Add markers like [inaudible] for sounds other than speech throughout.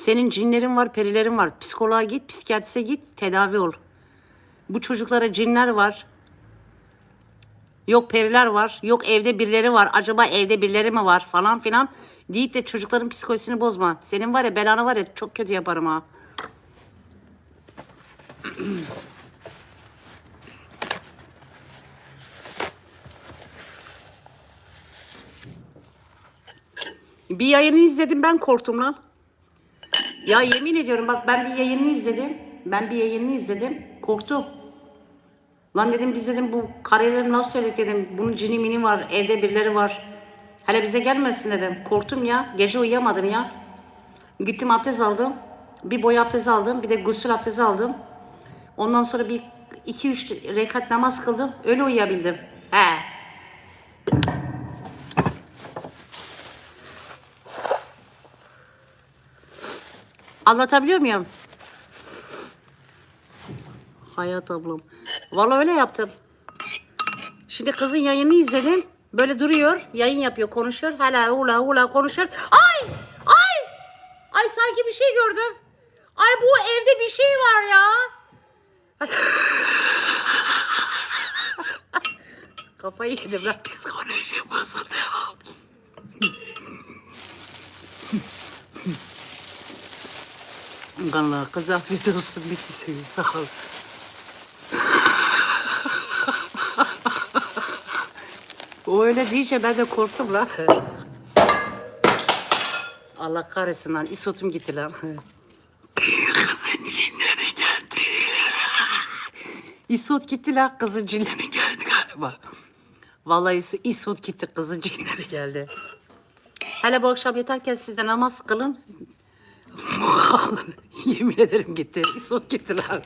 Senin cinlerin var, perilerin var. Psikoloğa git, psikiyatriste git, tedavi ol. Bu çocuklara cinler var. Yok periler var. Yok evde birileri var. Acaba evde birileri mi var falan filan. Deyip de çocukların psikolojisini bozma. Senin var ya belanı var ya çok kötü yaparım ha. Bir yayını izledim ben korktum lan. Ya yemin ediyorum bak ben bir yayını izledim. Ben bir yayını izledim. Korktum. Lan dedim biz dedim bu karelerim laf söyledik dedim. Bunun cini mini var. Evde birileri var. Hele bize gelmesin dedim. Korktum ya. Gece uyuyamadım ya. Gittim abdest aldım. Bir boy abdest aldım. Bir de gusül abdesti aldım. Ondan sonra bir iki üç rekat namaz kıldım. Öyle uyuyabildim. He. Anlatabiliyor muyum? Hayat ablam. Vallahi öyle yaptım. Şimdi kızın yayını izledim. Böyle duruyor, yayın yapıyor, konuşuyor. Hala ula ula konuşuyor. Ay! Ay! Ay sanki bir şey gördüm. Ay bu evde bir şey var ya. [laughs] Kafayı yedim lan. Psikoloji bozuldu. Allah kız afiyet olsun bitti senin sağ ol. o öyle deyince ben de korktum lan. Allah kahretsin lan isotum gitti lan. kızın cinleri geldi. İsot gitti lan kızın cinleri geldi galiba. Vallahi is- isot gitti kızın cinleri geldi. Hele bu akşam yatarken siz de namaz kılın. [laughs] Yemin ederim gitti. İsot gitti lan.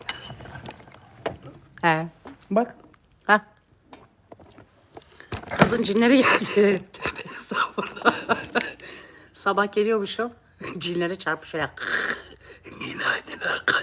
He. Bak. Ha. Kızın cinleri geldi. Tövbe estağfurullah. Sabah geliyormuşum. Cinleri çarpışıyor. [laughs] Günaydın arkadaş.